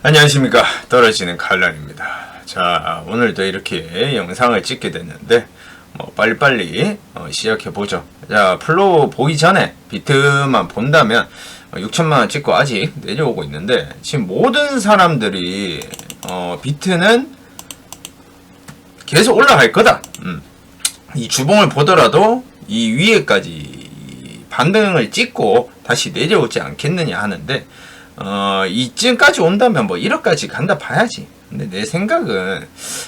안녕하십니까. 떨어지는 칼날입니다. 자 오늘도 이렇게 영상을 찍게 됐는데 뭐 빨리빨리 어, 시작해 보죠. 자 플로우 보기 전에 비트만 본다면 6천만원 찍고 아직 내려오고 있는데 지금 모든 사람들이 어, 비트는 계속 올라갈 거다. 음. 이 주봉을 보더라도 이 위에까지 반등을 찍고 다시 내려오지 않겠느냐 하는데 어, 이쯤까지 온다면 뭐 1억까지 간다 봐야지. 근데 내 생각은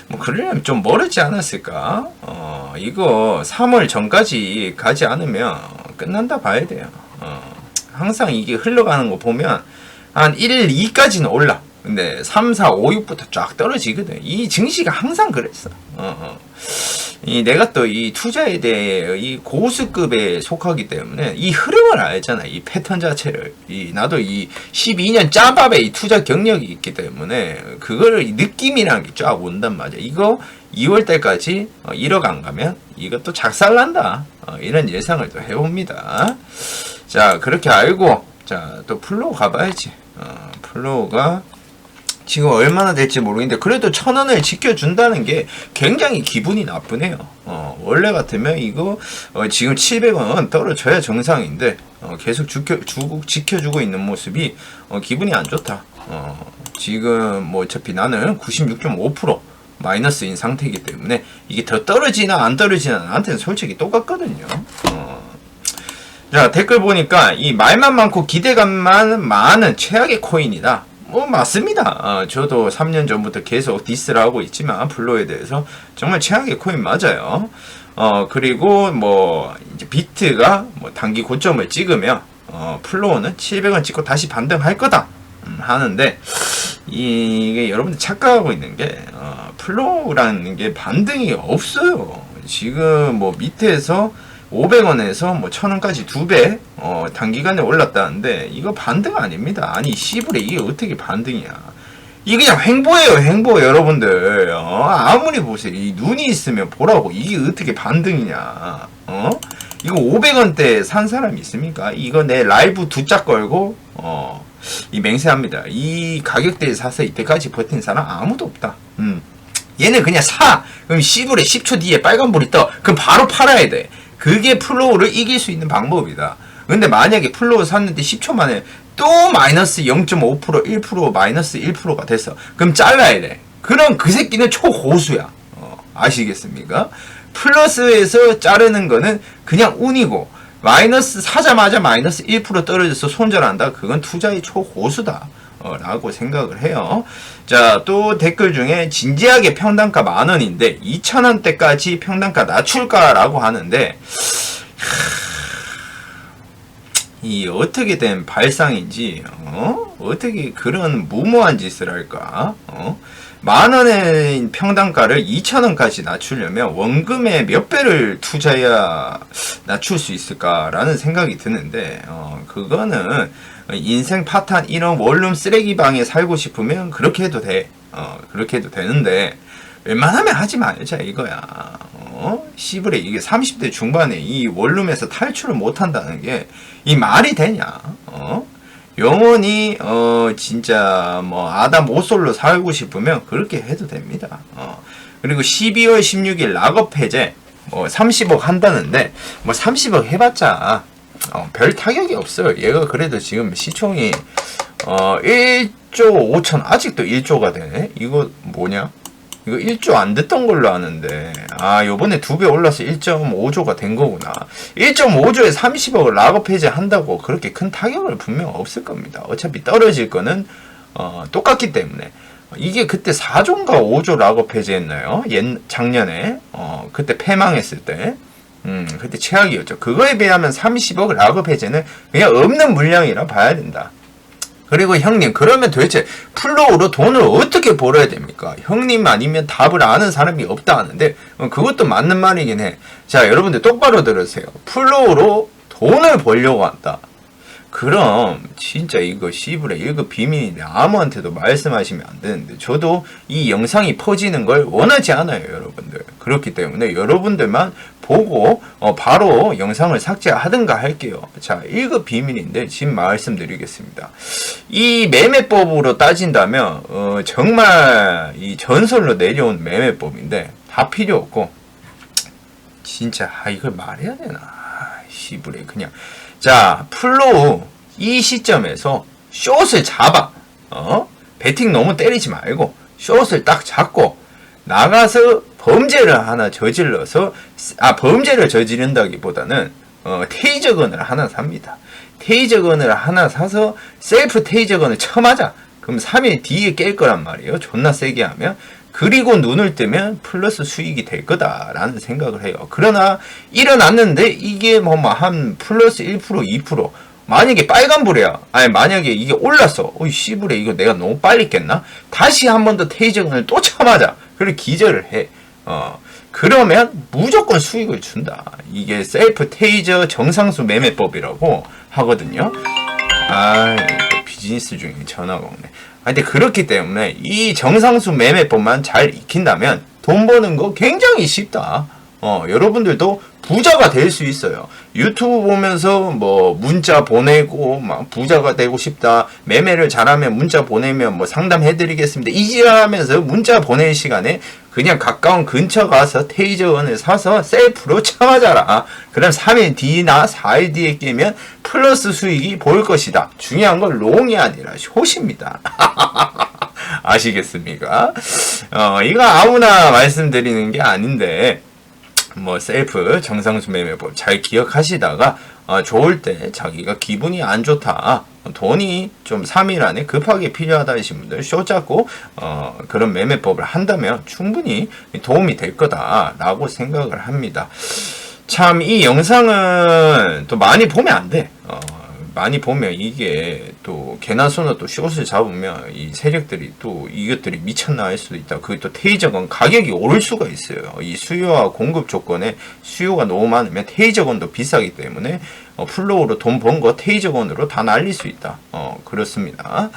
뭐 그러려면 좀 멀었지 않았을까? 어, 이거 3월 전까지 가지 않으면 끝난다 봐야 돼요. 어, 항상 이게 흘러가는 거 보면 한 1, 2까지는 올라. 근데 3, 4, 5, 6부터 쫙 떨어지거든. 이 증시가 항상 그랬어. 어, 어. 이 내가 또 이 투자에 대해 이 고수급에 속하기 때문에 이 흐름을 알잖아. 이 패턴 자체를. 이 나도 이 12년 짬밥에 이 투자 경력이 있기 때문에 이 느낌이라는 게 쫙 온단 말이야. 이거 2월 달까지 어, 1억 안 가면 이것도 작살난다. 어, 이런 예상을 또 해봅니다. 자, 그렇게 알고 자, 또 플로우 가봐야지. 어, 플로우가 지금 얼마나 될지 모르겠는데 그래도 천 원을 지켜준다는 게 굉장히 기분이 나쁘네요. 어, 원래 같으면 이거 어, 지금 700원 떨어져야 정상인데 어, 계속 지켜, 주고, 지켜주고 있는 모습이 어, 기분이 안 좋다. 어, 지금 뭐 어차피 나는 96.5% 마이너스인 상태이기 때문에 이게 더 떨어지나 안 떨어지나 나한테는 솔직히 똑같거든요. 어, 자 댓글 보니까 이 말만 많고 기대감만 많은 최악의 코인이다. 뭐 맞습니다. 어, 저도 3년 전부터 계속 디스를 하고 있지만 플로에 대해서 정말 최악의 코인 맞아요. 어 그리고 뭐 이제 비트가 뭐 단기 고점을 찍으면 어 플로우는 700원 찍고 다시 반등할 거다 음, 하는데 이게 여러분들 착각하고 있는 게 어, 플로우라는 게 반등이 없어요. 지금 뭐 밑에서 500원에서 뭐 1000원까지 두 배, 어, 단기간에 올랐다는데, 이거 반등 아닙니다. 아니, 시불에 이게 어떻게 반등이야. 이게 그냥 횡보예요, 횡보, 여러분들. 어, 아무리 보세요. 이 눈이 있으면 보라고. 이게 어떻게 반등이냐. 어? 이거 500원대 산 사람 있습니까? 이거 내 라이브 두 짝 걸고, 어, 이 맹세합니다. 이 가격대에 사서 이때까지 버틴 사람 아무도 없다. 음. 얘는 그냥 사. 그럼 시불에 10초 뒤에 빨간불이 떠. 그럼 바로 팔아야 돼. 그게 플로우를 이길 수 있는 방법이다. 근데 만약에 플로우 샀는데 10초 만에 또 마이너스 0.5% 1% 마이너스 1%가 됐어. 그럼 잘라야 돼. 그럼 그 새끼는 초고수야. 어, 아시겠습니까? 플러스에서 자르는 거는 그냥 운이고 마이너스 사자마자 마이너스 1% 떨어져서 손절한다. 그건 투자의 초고수다. 어, 라고 생각을 해요. 자, 또 댓글 중에 진지하게 평단가 만 원인데 2천 원대까지 평단가 낮출까라고 하는데 이 어떻게 된 발상인지 어? 어떻게 그런 무모한 짓을 할까? 어? 만 원의 평단가를 2천 원까지 낮추려면 원금의 몇 배를 투자해야 낮출 수 있을까라는 생각이 드는데 어, 그거는 인생 파탄 이런 원룸 쓰레기방에 살고 싶으면 그렇게 해도 돼. 어, 그렇게 해도 되는데 웬만하면 하지 말자 이거야. 어? 시브레 이게 30대 중반에 이 원룸에서 탈출을 못 한다는 게 이 말이 되냐? 어? 영원히 어 진짜 뭐 아담 모솔로 살고 싶으면 그렇게 해도 됩니다. 어. 그리고 12월 16일 락업 해제 뭐 30억 한다는데 뭐 30억 해봤자 어, 별 타격이 없어요. 얘가 그래도 지금 시총이 어 1조 5천 아직도 1조가 되네. 이거 뭐냐? 이거 1조 안 됐던 걸로 아는데 아 요번에 두 배 올라서 1.5조가 된 거구나 1.5조에 30억을 락업 해제 한다고 그렇게 큰 타격을 분명 없을 겁니다 어차피 떨어질 거는 어, 똑같기 때문에 이게 그때 4조인가 5조 락업 해제했나요? 옛 작년에 어, 그때 패망했을 때 음, 그때 최악이었죠. 그거에 비하면 30억 락업 해제는 그냥 없는 물량이라 봐야 된다. 그리고 형님, 그러면 도대체 플로우로 돈을 어떻게 벌어야 됩니까? 형님 아니면 답을 아는 사람이 없다 하는데, 어, 그것도 맞는 말이긴 해. 자, 여러분들 똑바로 들으세요. 플로우로 돈을 벌려고 한다. 그럼 진짜 이거 시부레 이거 비밀인데 아무한테도 말씀하시면 안 되는데 저도 이 영상이 퍼지는 걸 원하지 않아요 여러분들. 그렇기 때문에 여러분들만 보고 어, 바로 영상을 삭제하든가 할게요. 자 1급 비밀인데 지금 말씀드리겠습니다. 이 매매법으로 따진다면 어, 정말 이 전설로 내려온 매매법인데 다 필요 없고 진짜 아 이걸 말해야 되나? 아, 시부레. 그냥. 자 플로우 이 시점에서 숏을 잡아. 어? 배팅 너무 때리지 말고 숏을 딱 잡고 나가서 범죄를 하나 저질러서 아 범죄를 저지른다기보다는 어, 테이저건을 하나 삽니다. 테이저건을 하나 사서 셀프 테이저건을 쳐맞아 그럼 3일 뒤에 깰 거란 말이에요. 존나 세게 하면 그리고 눈을 뜨면 플러스 수익이 될 거다라는 생각을 해요. 그러나 일어났는데 이게 뭐 한 플러스 1% 2% 만약에 빨간불이야. 아니 만약에 이게 올랐어. 어이 씨불에 이거 내가 너무 빨리 깼나? 다시 한 번 더 테이저건을 또 쳐맞아. 그리고 기절을 해. 어 그러면 무조건 수익을 준다. 이게 셀프 테이저 정상수 매매법이라고 하거든요. 아 비즈니스 중에 전화가 오네. 아, 근데 그렇기 때문에 이 정상수 매매법만 잘 익힌다면 돈 버는 거 굉장히 쉽다. 어, 여러분들도 부자가 될 수 있어요. 유튜브 보면서 뭐 문자 보내고 막 부자가 되고 싶다. 매매를 잘하면 문자 보내면 뭐 상담해 드리겠습니다. 이지하면서 문자 보낼 시간에 그냥 가까운 근처 가서 테이저원을 사서 셀프로 쳐맞아라. 그럼 3일 뒤나 4일 뒤에 깨면 플러스 수익이 보일 것이다. 중요한 건 롱이 아니라 숏입니다. 아시겠습니까? 어, 이거 아무나 말씀드리는 게 아닌데 뭐 셀프 정상수 매매법 잘 기억하시다가 어, 좋을 때 자기가 기분이 안 좋다 돈이 좀 3일 안에 급하게 필요하다 하신 분들 쇼 잡고 어, 그런 매매법을 한다면 충분히 도움이 될 거다 라고 생각을 합니다. 참 이 영상은 또 많이 보면 안 돼. 어, 많이 보면 이게 또 개나 소나 또 숏을 잡으면 이 세력들이 또 이것들이 미쳤나 할 수도 있다. 그게 또 테이저건 가격이 오를 수가 있어요. 이 수요와 공급 조건에 수요가 너무 많으면 테이저건도 비싸기 때문에 어, 플로우로 돈 번 거 테이저건으로 다 날릴 수 있다. 어, 그렇습니다.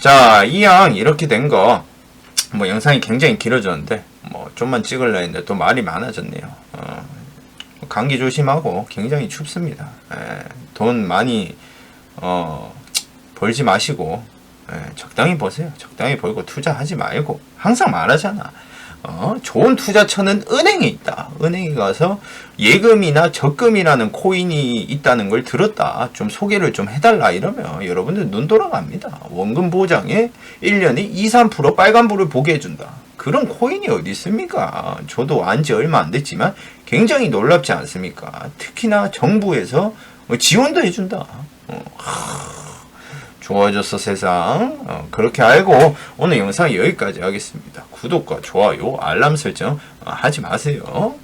자, 이양 이렇게 된 거 뭐 영상이 굉장히 길어졌는데 뭐 좀만 찍을라 했는데 또 말이 많아졌네요. 어, 감기 조심하고 굉장히 춥습니다. 예, 돈 많이 어, 벌지 마시고 예, 적당히 버세요. 적당히 벌고 투자하지 말고 항상 말하잖아. 어, 좋은 투자처는 은행에 있다. 은행에 가서 예금이나 적금이라는 코인이 있다는 걸 들었다. 좀 소개를 좀 해달라 이러면 여러분들 눈 돌아갑니다. 원금 보장에 1년에 2, 3% 빨간불을 보게 해준다. 그런 코인이 어디 있습니까? 저도 안 지 얼마 안 됐지만 굉장히 놀랍지 않습니까? 특히나 정부에서 지원도 해준다. 어, 하, 좋아졌어 세상. 어, 그렇게 알고 오늘 영상 여기까지 하겠습니다. 구독과 좋아요, 알람 설정 어, 하지 마세요.